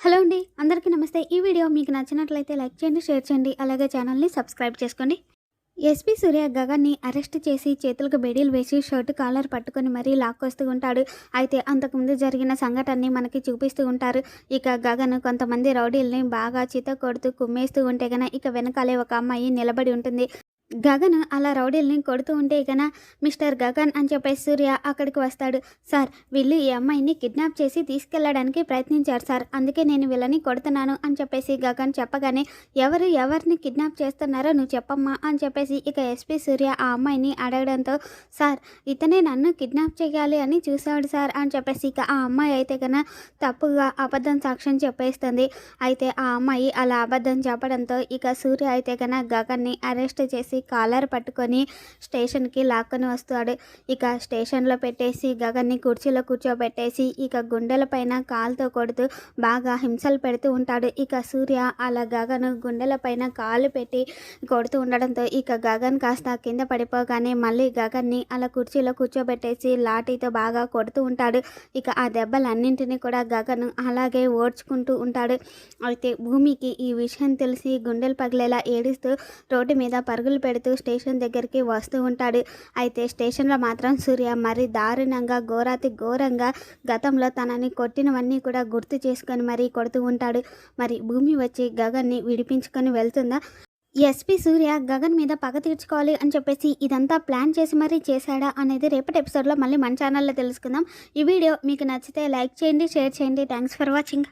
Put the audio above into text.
Hello అండి అందరికీ నమస్తే. ఈ వీడియో మీకు నచ్చినట్లయితే లైక్ చేయండి షేర్ చేయండి అలాగే ఛానల్ని సబ్స్క్రైబ్ చేసుకోండి. ఎస్పీ సూర్య గగన్ని అరెస్ట్ చేసి చేతులకు బెడీలు వేసి షర్టు కాలర్ పట్టుకొని మరీ లాక్కొస్తూ ఉంటాడు. అయితే అంతకుముందు జరిగిన సంఘటనని మనకి చూపిస్తూ ఉంటారు. ఇక గగన్ కొంతమంది రౌడీల్ని బాగా చిత కొడుతూ కుమ్మేస్తూ ఉంటే కనుక ఇక వెనకాలే ఒక అమ్మాయి నిలబడి ఉంటుంది. గగన్ అలా రౌడీల్ని కొడుతూ ఉంటే గన మిస్టర్ గగన్ అని చెప్పే సూర్య అక్కడికి వస్తాడు. సార్ వీళ్ళు ఈ అమ్మాయిని కిడ్నాప్ చేసి తీసుకెళ్ళడానికి ప్రయత్నించారు సార్. అందుకే నేను వీళ్ళని కొడుతున్నాను అని చెప్పేసి గగన్ చెప్పగానే ఎవరు ఎవరిని కిడ్నాప్ చేస్తున్నారో నువ్వు చెప్పమ్మా అని చెప్పేసి ఇక ఎస్పీ సూర్య ఆ అమ్మాయిని అడగడంతో సార్ ఇతనే నన్ను కిడ్నాప్ చేయాలి అని చూశాడు సార్ అని చెప్పేసి ఇక ఆ అమ్మాయి అయితే కన్నా తప్పుగా అబద్ధం సాక్ష్యం చెప్పేస్తుంది. అయితే ఆ అమ్మాయి అలా అబద్ధం చెప్పడంతో ఇక సూర్య అయితే కన్నా గగన్ని అరెస్ట్ చేసి కాలర్ పట్టుకొని స్టేషన్కి లాక్కొని వస్తాడు. ఇక స్టేషన్లో పెట్టేసి గగన్ని కుర్చీలో కూర్చోబెట్టేసి ఇక గుండెల పైన కాలుతో కొడుతూ బాగా హింసలు పెడుతూ ఉంటాడు. ఇక సూర్య అలా గగన్ గుండెల పైన కాలు పెట్టి కొడుతూ ఉండడంతో ఇక గగన్ కాస్త కింద పడిపోగానే మళ్ళీ గగన్ని అలా కుర్చీలో కూర్చోబెట్టేసి లాఠీతో బాగా కొడుతూ ఉంటాడు. ఇక ఆ దెబ్బలన్నింటినీ కూడా గగన్ అలాగే ఓడ్చుకుంటూ ఉంటాడు. అయితే భూమికి ఈ విషయం తెలిసి గుండెలు పగిలేలా ఏడుస్తూ రోడ్డు మీద పరుగులు పెడుతూ స్టేషన్ దగ్గరికి వస్తూ ఉంటాడు. అయితే స్టేషన్లో మాత్రం సూర్య మరి దారుణంగా ఘోరాతి ఘోరంగా గతంలో తనని కొట్టినవన్నీ కూడా గుర్తు చేసుకొని మరీ కొడుతూ ఉంటాడు. మరి భూమి వచ్చి గగన్ని విడిపించుకొని వెళ్తుందా? ఎస్పీ సూర్య గగన్ మీద పగ తీర్చుకోవాలి అని చెప్పేసి ఇదంతా ప్లాన్ చేసి మరీ చేశాడా అనేది రేపటి ఎపిసోడ్లో మళ్ళీ మన ఛానల్లో తెలుసుకుందాం. ఈ వీడియో మీకు నచ్చితే లైక్ చేయండి షేర్ చేయండి. Thanks for watching.